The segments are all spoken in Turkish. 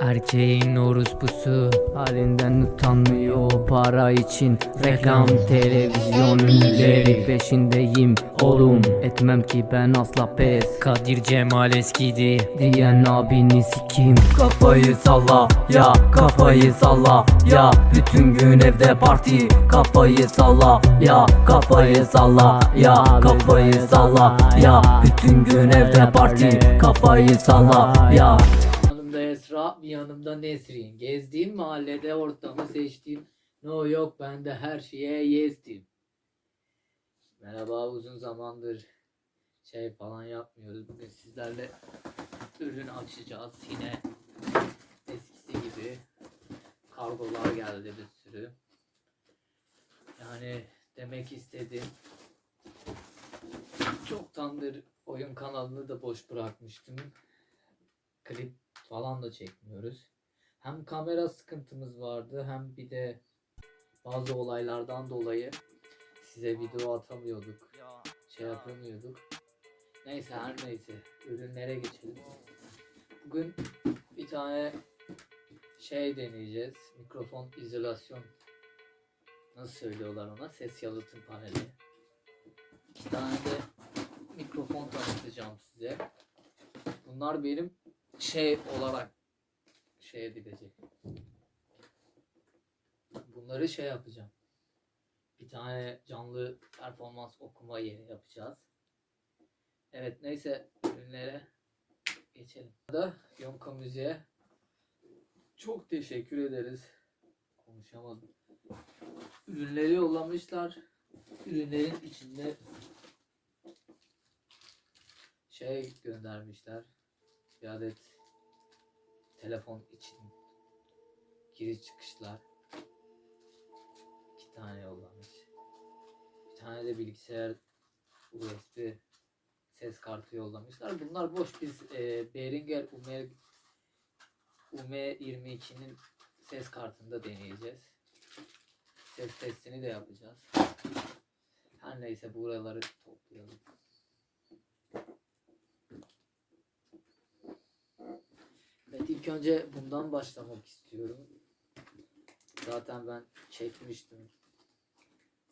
Erkeğin orospusu halinden utanmıyor para için. Reklam televizyon ünlüleri peşindeyim. Oğlum Etmem ki ben asla pes. Kadir Cemal eskidi Diyen abini sikim. Kafayı salla ya kafayı salla ya. Bütün gün evde parti. Kafayı salla ya kafayı salla ya. Kafayı salla ya. Bütün gün evde parti. Kafayı salla ya yanımda Nesrin. Gezdiğim mahallede ortamı seçtiğim. No yok ben de her şeye yes diyeyim. Merhaba uzun zamandır şey falan yapmıyoruz. Bugün sizlerle ürün açacağız. Yine eskisi gibi kargolar geldi bir sürü. Yani demek istedim. Çoktandır oyun kanalını da boş bırakmıştım. Klip falan da çekmiyoruz. Hem kamera sıkıntımız vardı hem bir de bazı olaylardan dolayı size video atamıyorduk. Şey yapamıyorduk. Neyse her neyse ürünlere geçelim. Bugün bir tane şey deneyeceğiz. Mikrofon izolasyon. Nasıl söylüyorlar ona? Ses yalıtım paneli. İki tane de mikrofon tanıtacağım size. Bunlar benim şey olarak şey edilecek. Bunları şey yapacağım. Bir tane canlı performans okuma yeri yapacağız. Evet neyse ürünlere geçelim. Da Yonka Müziğe çok teşekkür ederiz. Konuşamadım. Ürünleri yollamışlar. Ürünlerin içinde şey göndermişler bir adet telefon için giriş çıkışlar. İki tane yollamış. Bir tane de bilgisayar USB ses kartı yollamışlar. Bunlar boş. Biz e, Behringer UM UM22'nin ses kartında deneyeceğiz. Ses testini de yapacağız. Her neyse buraları toplayalım Evet ilk önce bundan başlamak istiyorum. Zaten ben çekmiştim.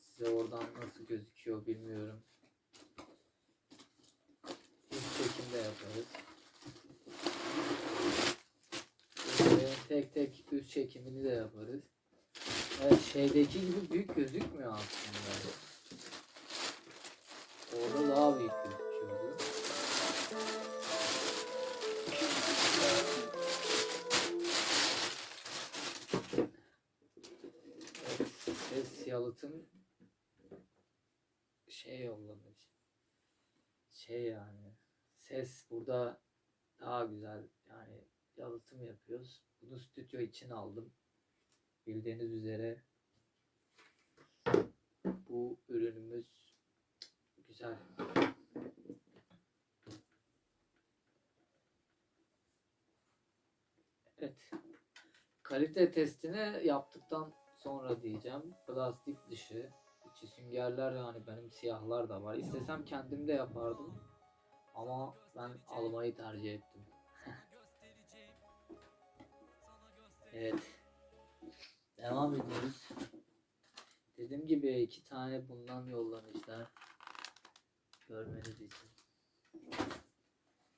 Size oradan nasıl gözüküyor bilmiyorum. İlk çekim de yaparız. Tek tek üst çekimini de yaparız. Evet şeydeki gibi büyük gözükmüyor aslında. Orada yalıtım şey yollamış. Şey yani ses burada daha güzel yani yalıtım yapıyoruz. Bunu stüdyo için aldım. Bildiğiniz üzere bu ürünümüz güzel. Evet. Kalite testini yaptıktan sonra diyeceğim. Plastik dışı. içi süngerler yani benim siyahlar da var. İstesem kendim de yapardım. Ama ben almayı tercih ettim. evet. Devam ediyoruz. Dediğim gibi iki tane bundan yollamışlar. Görmeniz için.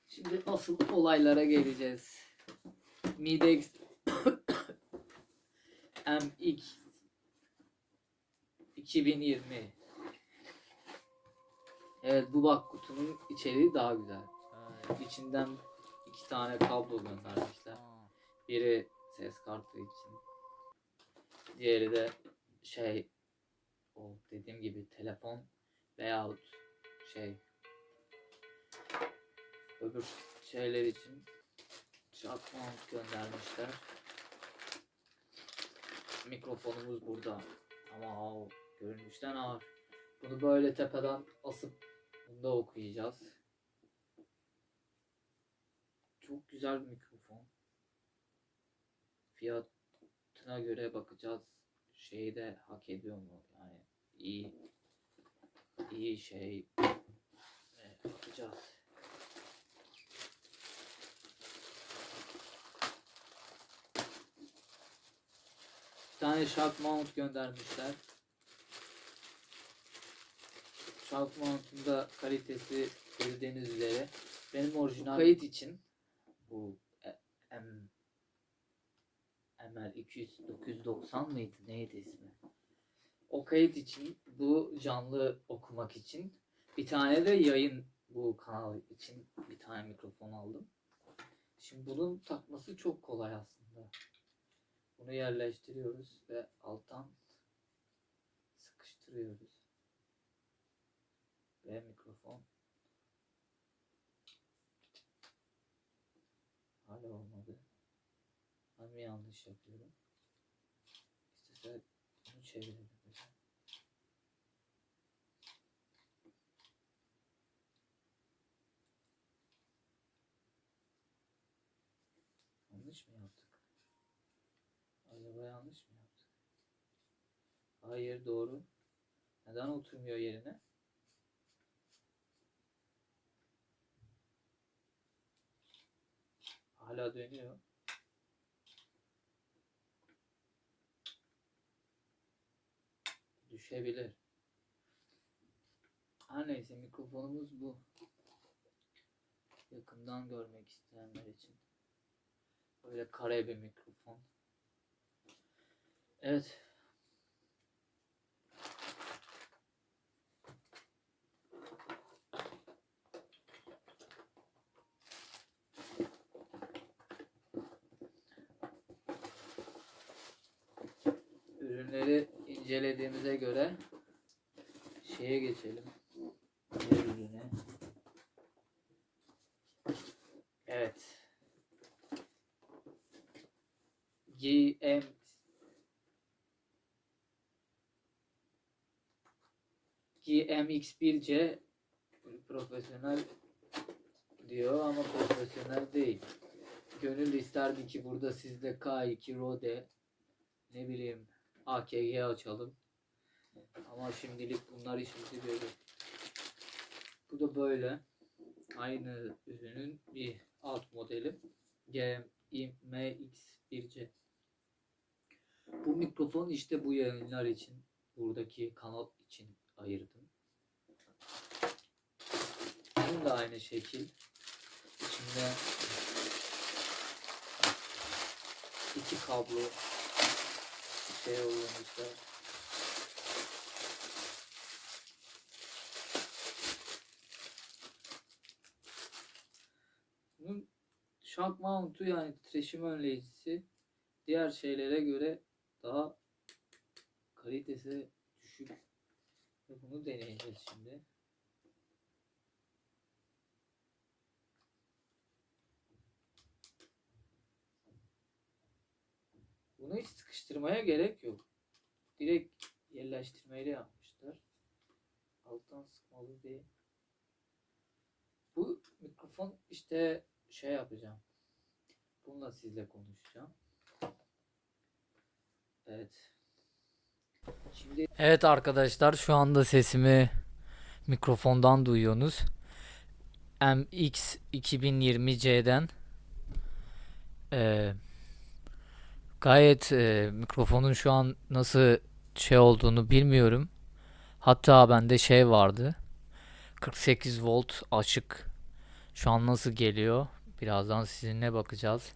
Şimdi asıl olaylara geleceğiz. Midex MX 2020 Evet bu bak kutunun içeriği daha güzel. İçinden iki tane kablo göndermişler. Biri ses kartı için. Diğeri de şey o dediğim gibi telefon veyahut şey öbür şeyler için mount göndermişler. Mikrofonumuz burada. Ama o görünüşten ağır. Bunu böyle tepeden asıp bunda okuyacağız. Çok güzel bir mikrofon. Fiyatına göre bakacağız. Şeyi de hak ediyor mu? Yani iyi iyi şey e, bakacağız. Bir tane shock mount göndermişler. Shock mount'un da kalitesi bildiğiniz üzere. Benim orijinal kayıt için bu e- M MR 200 990 mıydı? Neydi ismi? O kayıt için bu canlı okumak için bir tane de yayın bu kanal için bir tane mikrofon aldım. Şimdi bunun takması çok kolay aslında. Bunu yerleştiriyoruz ve alttan sıkıştırıyoruz. Ve mikrofon hala olmadı. Ben mi yanlış yapıyorum? İstese bunu çevirelim. Yanlış mı yaptık? Acaba yanlış mı yaptık? Hayır doğru. Neden oturmuyor yerine? Hala dönüyor. Düşebilir. Her neyse mikrofonumuz bu. Yakından görmek isteyenler için. Böyle kare bir mikrofon. Evet. Ürünleri incelediğimize göre şeye geçelim. Diğer ürüne. Evet. GM GMX1C profesyonel diyor ama profesyonel değil. Gönül isterdi ki burada sizde K2 Rode ne bileyim AKG açalım. Ama şimdilik bunlar işimizi görüyor. Bu da böyle. Aynı ürünün bir alt modeli. GMX1C. Bu mikrofon işte bu yayınlar için, buradaki kanal için ayırdım. Bunun da aynı şekil. İçinde iki kablo şey oluyormuşlar. Bunun shock mount'u yani titreşim önleyicisi diğer şeylere göre daha kalitesi düşük. Bunu deneyeceğiz şimdi. Bunu hiç sıkıştırmaya gerek yok. Direkt yerleştirmeyle yapmışlar. Alttan sıkmalı değil. Bu mikrofon işte şey yapacağım. Bununla sizle konuşacağım. Evet. Şimdi Evet arkadaşlar şu anda sesimi mikrofondan duyuyorsunuz. MX 2020C'den Ee, gayet e, mikrofonun şu an nasıl şey olduğunu bilmiyorum. Hatta bende şey vardı. 48 volt açık. Şu an nasıl geliyor? Birazdan sizinle bakacağız.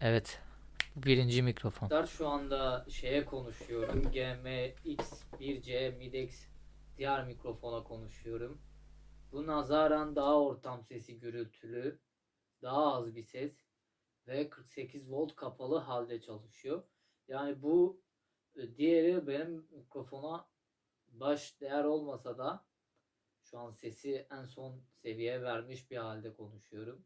Evet. Birinci mikrofon. Şu anda şeye konuşuyorum. GMX1C Midex diğer mikrofona konuşuyorum. Bu nazaran daha ortam sesi gürültülü, daha az bir ses ve 48 volt kapalı halde çalışıyor. Yani bu e, diğeri benim mikrofona baş değer olmasa da şu an sesi en son seviye vermiş bir halde konuşuyorum.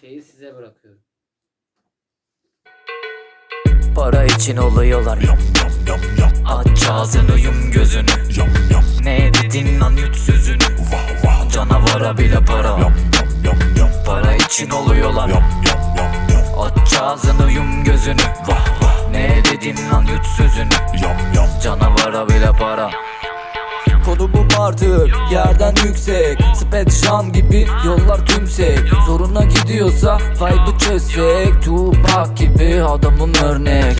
Şeyi size bırakıyorum. Para için oluyorlar. Aç ağzını yum gözünü. Ne dedin lan yut sözünü Canavara bile para Para için oluyorlar. Aç ağzını yum gözünü. Ne dedin lan yut sözünü? Canavara bile para. Konumum artık yerden yüksek. Spet şam gibi yollar tümsek. Zoruna gidiyorsa vibe'ı çözsek. Tupac gibi adamım örnek